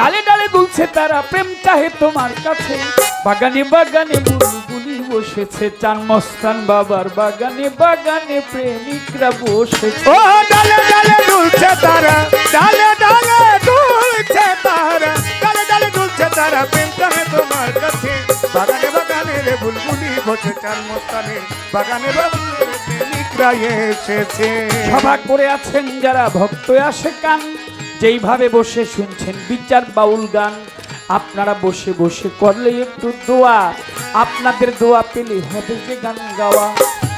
ডালে ডালে দুলছে তারা প্রেম চাহে তোমার কাছে। বাগানে বাগানে বুলবুলি বসেছে চান মস্তান বাবার বাগানে বাগানে প্রেমিকরা বসেছে। ও ডালে ডালে দুলছে তারা ডালে ডালে দুলছে তারা ডালে ডালে দুলছে তারা প্রেম চাহে তোমার কাছে। বাগানে বাগানে রে বুলবুলি বসে চান মস্তানে বাগানে বাগানে প্রেমিকরা এসেছে। সভা করে আছেন যারা ভক্ত আসে কান। যেইভাবে বসে শুনছেন বিচার বাউল গান, আপনারা বসে বসে করলে একটু দোয়া। আপনাদের দোয়া পেলে হবে যে গান গাওয়া।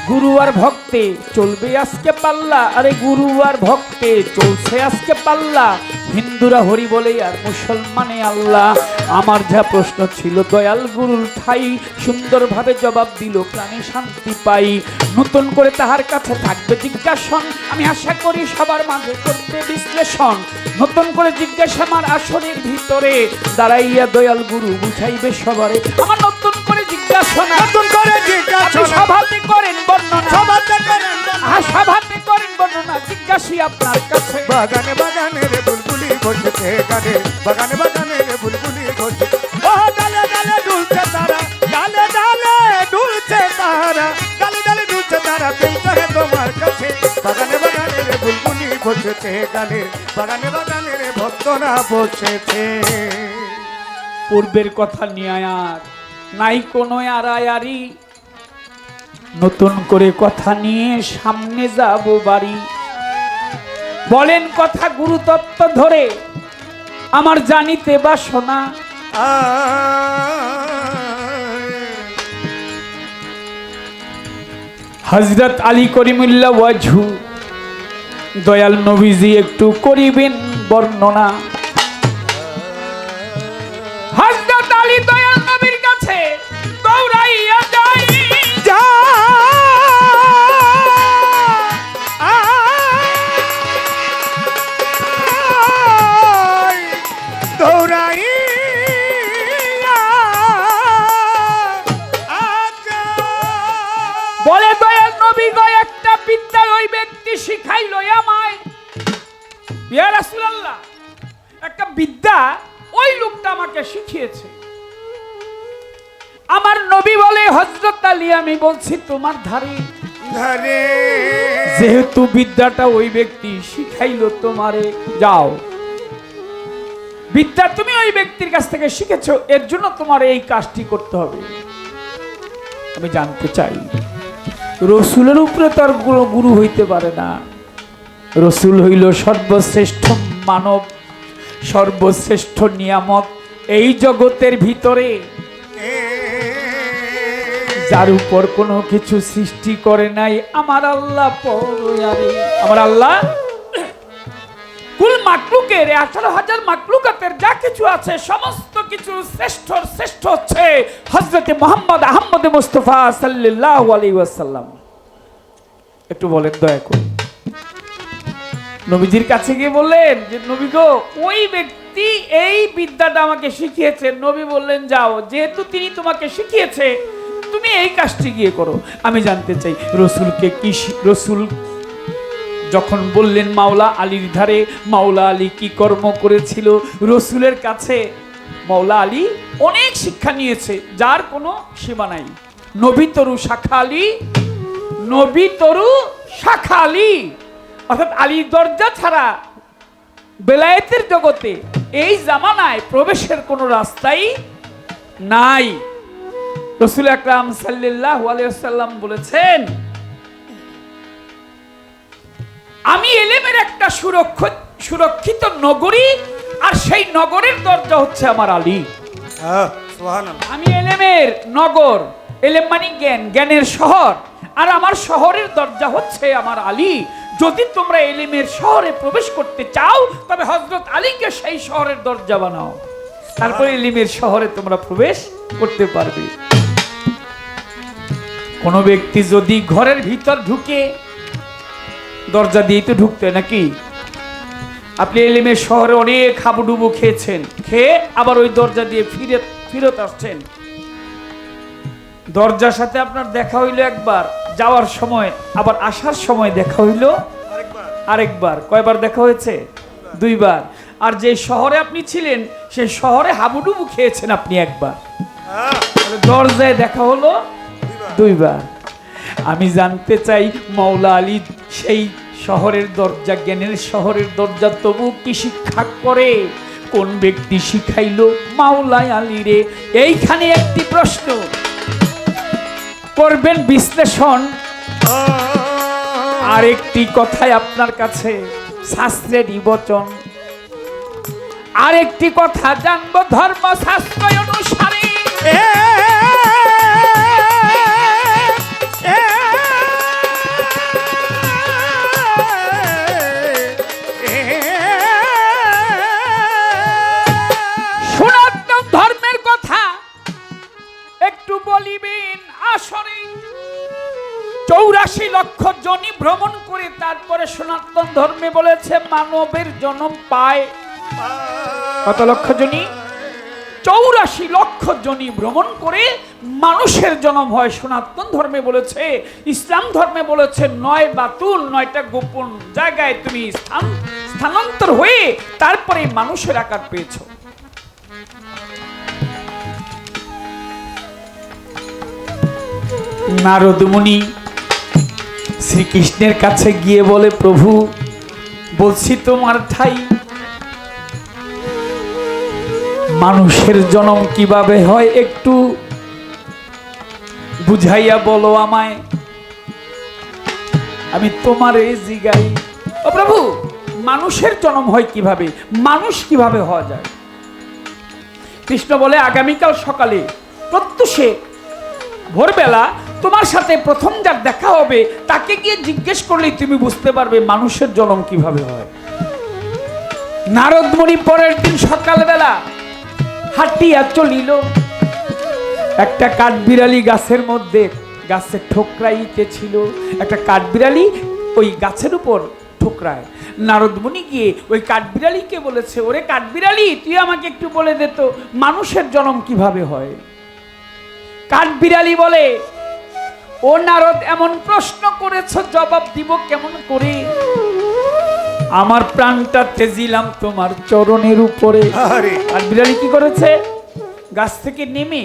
গুরু আর ভক্তে চলবে আজকে পাল্লা। আরে গুরু আর ভক্তে চলছে আজকে পাল্লা। হিন্দুরা হরি বলে আর মুসলমানে আল্লাহ। আমার যা প্রশ্ন ছিল দয়াল গুরুর ঠাই সুন্দরভাবে জবাব দিল প্রাণে শান্তি পাই। নতুন করে তাহার কাছে থাকবে জিজ্ঞাসন। আমি আশা করি সবার মাঝে করবে বিশ্লেষণ। নতুন করে জিজ্ঞাসা আমার আসনের ভিতরে দাঁড়াইয়া দয়াল গুরু বুঝাইবে সবারে। আমার নতুন করে জিজ্ঞাসনা নতুন করে জিজ্ঞাসা সভাতে করেন বর্ণনা। সবাতে করেন সভাতে করেন বর্ণনা। জিজ্ঞাসী আপনার কাছে। বাগানে বসেছে গানে বাগানে বাগানে বুলবুলি বসে ও ডালে ডালে তারা, ডালে ডালে তারা, ডালে ডালে তারা তোমার কাছে। বাগানে বাগানে রে বুলবুলি গানে বাগানে বাগানে রে ভক্তরা বসেছে। পূর্বের কথা নিয়ে আর নাই কোনো আড়ায়ারি নতুন করে কথা নিয়ে সামনে যাব বাড়ি। বলেন কথা গুরুতত্ত্ব ধরে আমার জানিতে বা শোনা হজরত আলী করিমুল্লা ওয়াজু দয়াল নবীজি একটু করিবেন বর্ণনা। ইয়া রাসূলুল্লাহ একটা বিদ্যা ওই লোকটা আমাকে শিখিয়েছে। আমার নবী বলে হযরত আলী আমি বলছি তোমার ধারে। ধরে। যেহেতু বিদ্যাটা ওই ব্যক্তি শিখাইলো তোমারে যাও। বিদ্যা তুমি ওই ব্যক্তির কাছ থেকে শিখেছো এর জন্য তোমার এই কাজটি করতে হবে। আমি জানতে চাই রসুলের উপরে তার গুরু হইতে পারে না। রসুল হইল সর্বশ্রেষ্ঠ মানব, সর্বশ্রেষ্ঠ নিয়ামক এই জগতের ভিতরে। যার উপর কোনো কিছু সৃষ্টি করে নাই আমার আল্লাহ আমার আল্লাহ, কুল মাকলুকের, আঠারো হাজার মাকলুকাতের যা কিছু আছে, সমস্ত কিছু শ্রেষ্ঠ শ্রেষ্ঠ হচ্ছে মোহাম্মদ আহমদ মুস্তফা সাল্লাহ আলী ওয়াসাল্লাম। একটু বলেন, দয়া করে। নবীজির কাছে গিয়ে বললেন যে, নবী গো, ওই ব্যক্তি এই বিদ্যাটা আমাকে শিখিয়েছে। নবী বললেন, যাও, যেহেতু তিনি তোমাকে শিখিয়েছে, তুমি এই কাজটি গিয়ে করো। আমি জানতে চাই, রসুলকে কি রসুল যখন বললেন মাওলা আলীর ধারে, মাওলা আলী কি কর্ম করেছিল? রসুলের কাছে মাওলা আলী অনেক শিক্ষা নিয়েছে, যার কোনো সীমা নাই। নবী তরু শাখা আলী নবী তরু শাখা আলী অর্থাৎ আলীর দরজা ছাড়া বেলায়েতের জগতে এই জামানায় প্রবেশের কোনো রাস্তাই নাই। রসুল আকরাম সাল্লাহ আলিয়াল্লাম বলেছেন আমি এলেমের একটা সুরক্ষিত সুরক্ষিত নগরী আর সেই নগরের দরজা হচ্ছে আমার আলী। আমি এলেমের নগর এলেম মানে জ্ঞান জ্ঞানের শহর আর আমার শহরের দরজা হচ্ছে আমার আলী। যদি তোমরা এলিমের শহরে প্রবেশ করতে চাও, তবে হজরত আলীকে সেই শহরের দরজা বানাও। তারপরে এলিমের শহরে তোমরা প্রবেশ করতে পারবে। কোনো ব্যক্তি যদি ঘরের ভিতর ঢুকে দরজা দিয়ে তো ঢুকতে নাকি? আপনি এলিমের শহরে অনেক হাবুডুবু খেয়েছেন, খেয়ে আবার ওই দরজা দিয়ে ফিরে, ফিরত আসছেন। দরজার সাথে আপনার দেখা হইল একবার। যাওয়ার সময়, আবার আসার সময় দেখা হইল? আরেকবার। কয়বার দেখা হয়েছে? দুইবার। আর যে শহরে আপনি ছিলেন সেই শহরে হাবুডুবু খেয়েছেন আপনি একবার। দরজায় দেখা হলো? দুইবার। আমি জানতে চাই মৌলা আলী, সেই শহরের দরজা, জ্ঞানের শহরের দরজা তবু কি শিক্ষা করে? কোন ব্যক্তি শিখাইলো মাওলাই আলী রে? এইখানে একটি প্রশ্ন। করবেন বিশ্লেষণ। আর একটি কথায় আপনার কাছে শাস্ত্রের আর একটি কথা, জানব ধর্ম শাস্ত্র অনুসারে জনি ভ্রমণ করে, তারপরে সনাতন ধর্মে বলেছে, মানবের জন্ম পায়। কত লক্ষ জনি? চৌরাশি লক্ষ জনি ভ্রমণ করে মানুষের জন্ম হয়। সনাতন ধর্মে বলেছে, ইসলাম ধর্মে বলেছে, নয় বাতুল, নয়টা গোপন জায়গায় তুমি স্থান, স্থানান্তর হয়ে তারপরে মানুষের আকার পেয়েছ। নারদ মুনি শ্রীকৃষ্ণের কাছে গিয়ে বলে, প্রভু, বলছি তোমার ঠাই। মানুষের জন্ম কীভাবে হয় একটু বুঝাইয়া বলো আমায়। আমি তোমার এই জিগাই। ও প্রভু, মানুষের জন্ম হয় কীভাবে? মানুষ কীভাবে হওয়া যায়? কৃষ্ণ বলে, আগামীকাল সকালে প্রত্যুষে ভোরবেলা তোমার সাথে প্রথম যার দেখা হবে, তাকে গিয়ে জিজ্ঞেস করলেই তুমি বুঝতে পারবে মানুষের জন্ম কীভাবে হয়। নারদমণি পরের দিন সকালবেলা হাঁটিয়া চলিল। একটা কাঠবিড়ালি গাছের মধ্যে গাছের ঠোকরাইতে ছিল। একটা কাঠবিড়ালি ওই গাছের উপর ঠোকরায়। নারদমণি গিয়ে ওই কাঠবিড়ালিকে বলেছে, ওরে কাঠবিড়ালি, তুই আমাকে একটু বলে দে তো, মানুষের জন্ম কীভাবে হয়? কাঠবিড়ালি বলে ও নারদ এমন প্রশ্ন করেছ জবাব দিব কেমন করে? আমার প্রাণটা তেজিলাম তোমার চরণের উপরে। আর। বিড়ালি কি করেছে? গাছ থেকে নেমে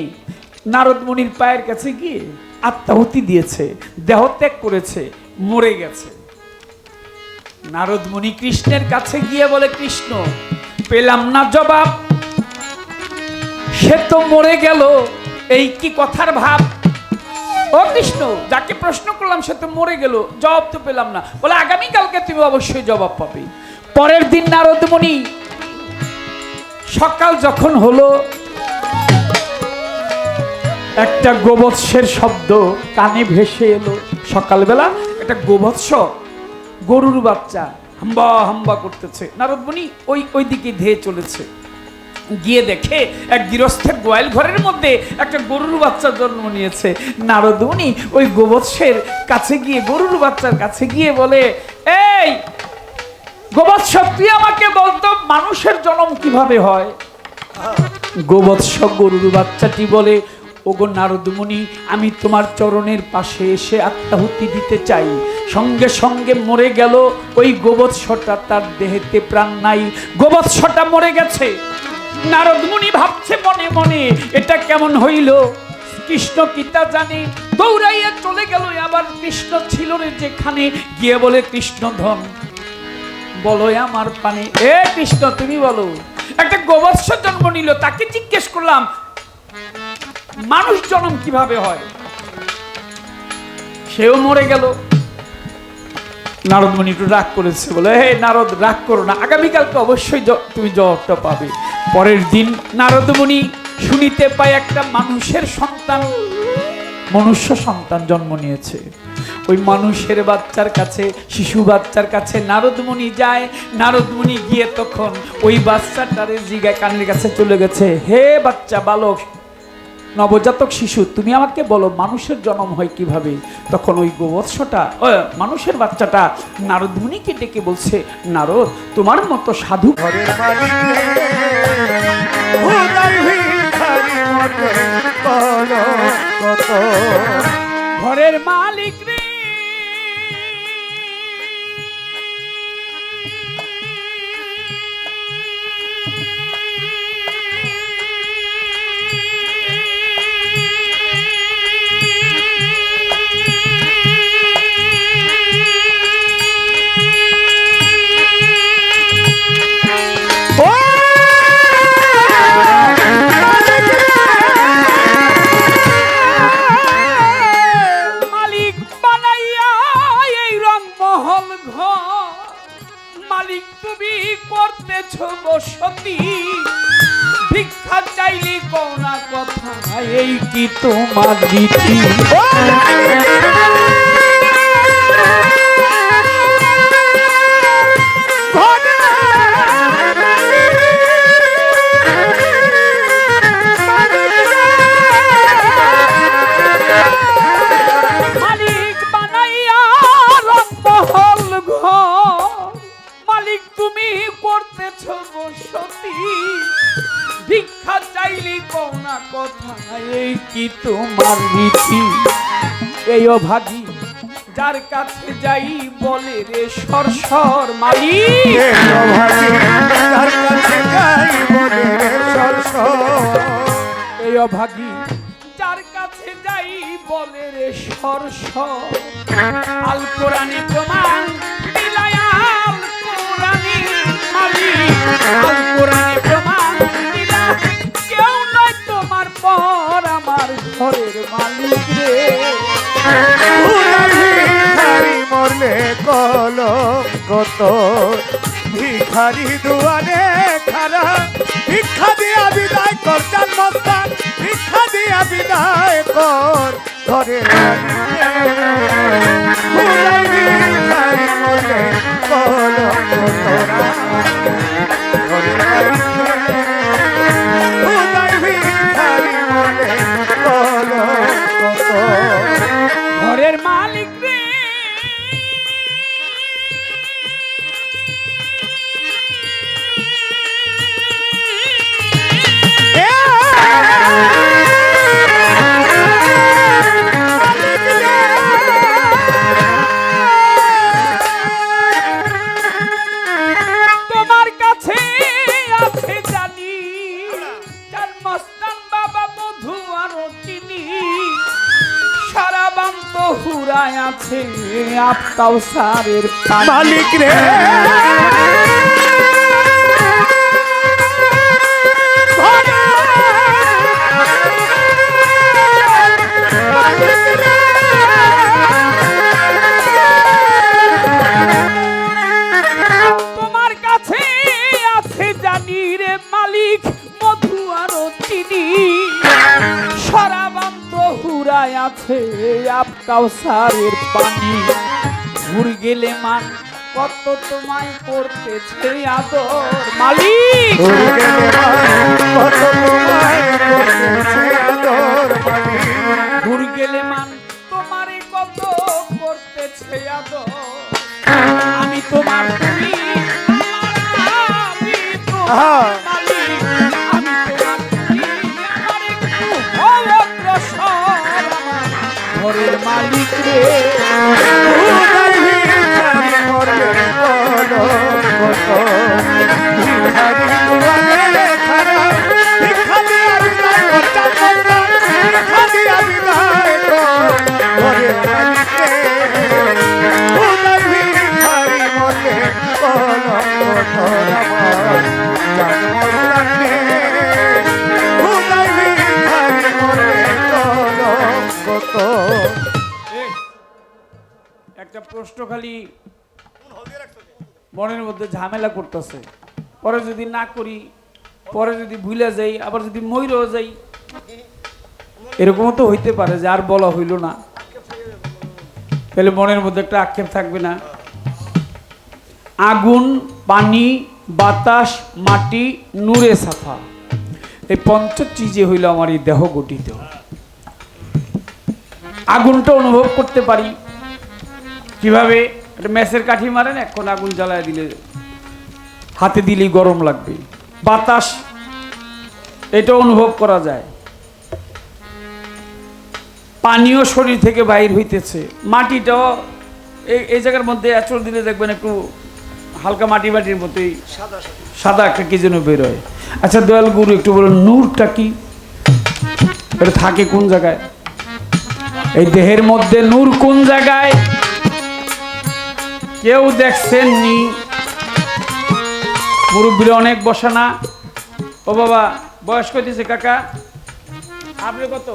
নারদ মুনির পায়ের কাছে গিয়ে আত্মাহুতি দিয়েছে দেহত্যাগ করেছে মরে গেছে। নারদ মুনি কৃষ্ণের কাছে গিয়ে বলে কৃষ্ণ পেলাম না জবাব। সে তো মরে গেল। এই কি কথার ভাব? ও কৃষ্ণ, যাকে প্রশ্ন করলাম সে তো মরে গেল, জবাব তো পেলাম না। বলে, আগামীকালকে তুমি অবশ্যই জবাব পাবে। পরের দিন নারদ মুনি সকাল যখন হলো, একটা গোবৎসের শব্দ কানে ভেসে এলো। সকালবেলা একটা গোবৎস গরুর বাচ্চা, হাম্বা হাম্বা করতেছে। নারদমণি ওই ওই দিকে ধেয়ে চলেছে। গিয়ে দেখে এক গৃহস্থের গোয়াল ঘরের মধ্যে একটা গরুর বাচ্চা জন্ম নিয়েছে। নারদমণি ওই গোবৎসের কাছে গিয়ে, গরুর বাচ্চার কাছে গিয়ে বলে, এই গোবৎস, তুই আমাকে বলতো মানুষের জন্ম কীভাবে হয়? গোবৎস গরুর বাচ্চাটি বলে, ওগো নারদমণি, আমি তোমার চরণের পাশে এসে আত্মাহুতি দিতে চাই। সঙ্গে সঙ্গে মরে গেল ওই গোবৎসটা, তার দেহেতে প্রাণ নাই। গোবৎসটা মরে গেছে। নারদমণি ভাবছে মনে মনে, এটা কেমন হইল? কৃষ্ণ কিতা জানে, দৌড়াইয়া চলে গেল, আবার কৃষ্ণ ছিল রে যেখানে, গিয়ে বলে, কৃষ্ণ ধন, বলো আমার পানে। এ কৃষ্ণ, তুমি বলো। একটা গোবৎস জন্ম নিল, তাকে জিজ্ঞেস করলাম, মানুষ জন্ম কীভাবে হয়? সেও মরে গেল। নারদ মুনি একটু রাগ করেছে বলে হে নারদ, রাগ করো না। আগামীকালকে অবশ্যই তুমি জবাবটা পাবে। পরের দিন নারদ মুনি শুনিতে পায় একটা মানুষের সন্তান, মনুষ্য সন্তান জন্ম নিয়েছে। ওই মানুষের বাচ্চার কাছে, শিশু বাচ্চার কাছে নারদমণি যায়। নারদমণি গিয়ে তখন ওই বাচ্চাটারে জিগায় কানের কাছে চলে গেছে, হে বাচ্চা, বালক নবজাতক শিশু তুমি আমাকে বলো মানুষের জন্ম হয় কীভাবে? তখন ওই গোবৎসটা মানুষের বাচ্চাটা নারদমণিকে ডেকে বলছে নারদ তোমার মতো সাধু ঘরের মালিক তোমার তোমার রীতি। এই অভাগী যার কাছে যাই বলে রে সর সর মালিক তার কাছে যাই বলে রে সর সর। এই অভাগী যার কাছে যাই বলে রে সর সর আল কোরআনে প্রমাণ কত ভিখারি দুয়ারে খারা। ভিক্ষা দিয়া বিদায় কর চান মস্তান ভিক্ষা দিয়া বিদায় কর উনার হুরায় আছে আপকাও সারের মালিক রে। তোমার কাছে আছে জানি রে মালিক মধু আরও চিনি সরাবান্ত হুরায় আছে আপকাও সারের পানি ঘুর গেলে মান কত তোমায় করতেছে আদর। মালিক! কত তোমায় করতেছে আদর মালিক। ঘুর গেলে মান তোমারে কত করতেছে আদর। আমি তোমার তুমি ঘরের মালিক রে। ঘরের কত মনের মধ্যে ঝামেলা করতেছে। পরে যদি না করি, পরে যদি ভুলে যাই, আবার যদি ময়ূরও যাই, এরকমও তো হইতে পারে যে আর বলা হইল না। তাহলে মনের মধ্যে একটা আক্ষেপ থাকবে না। আগুন, পানি, বাতাস, মাটি, নূরে সাফা এই পঞ্চ চিজে হইল আমার এই দেহ গঠিত। আগুনটা অনুভব করতে পারি। কীভাবে? একটা ম্যাচের কাঠি মারেন এখন আগুন জ্বালায় দিলে হাতে দিলেই গরম লাগবে। বাতাস এটা অনুভব করা যায়। পানীয় শরীর থেকে বাইর হইতেছে। মাটিটাও এই এই জায়গার মধ্যে আচর দিলে দেখবেন একটু হালকা মাটি মাটির মতোই সাদা একটা কি যেন বেরোয়। আচ্ছা দয়াল গুরু একটু বলুন নূরটা কি? এটা থাকে কোন জায়গায়? এই দেহের মধ্যে নূর কোন জায়গায়? কেউ দেখছেন নি মুরব্বীরা অনেক বসে না। ও বাবা, বয়স কইতেছে কাকা। আপনি কত?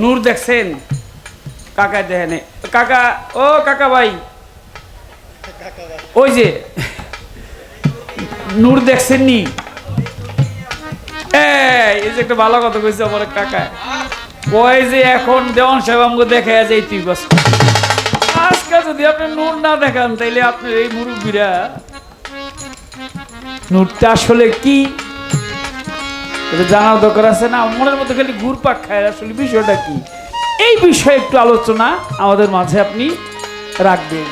নূর দেখছেন? কাকা দেখেন। কাকা, ও কাকা ভাই। ওই যে, নূর দেখছেন নি এই যে একটা ভালো কথা কইছে আমার কাকা কয় যে এখন দেওয়ান সাহেব আমাকে দেখে যাই তুই আজকে যদি আপনি নূর না দেখান, তাইলে আপনার এই মুরব্বীরা। নূরটা আসলে কি? জানার দরকার আছে না? মনের মধ্যে খালি ঘুরপাক খায়। আসলে বিষয়টা কি? এই বিষয়ে একটু আলোচনা আমাদের মাঝে আপনি রাখবেন।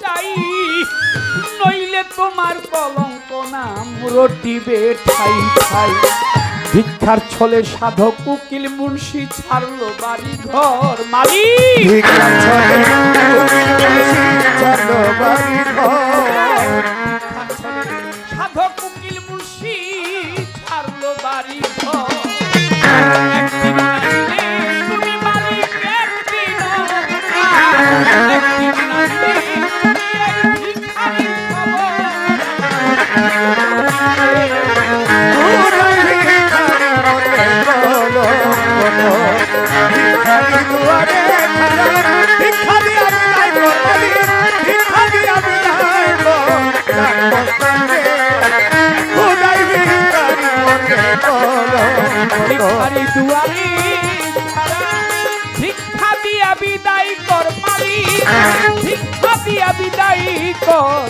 চাই। নইলে তোমার কলঙ্ক নাম রটিবে ঠাই ঠাই। ভিক্ষার ছলে সাধক উকিল মুন্সি ছাড়লো বাড়ি ঘর মালিক ভিক্ষার ছলে চলো বাড়ি ঘর। সাধক উকিল মুন্সি ছাড়লো বাড়ি ঘর ভিখারি দুয়ারে, ভিক্ষা দিয়া বিদায় কর মালিক, ভিক্ষা দিয়া বিদায় কর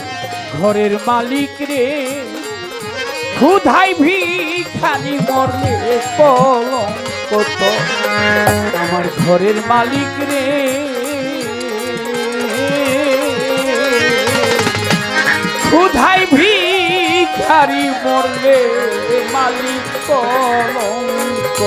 ঘরের মালিক রে। ক্ষুধাই ভিখারি মরলে কলঙ্ক তো আমার ঘরের মালিক রে। ক্ষুধাই ভিখারি মরলে মালিক কলঙ্ক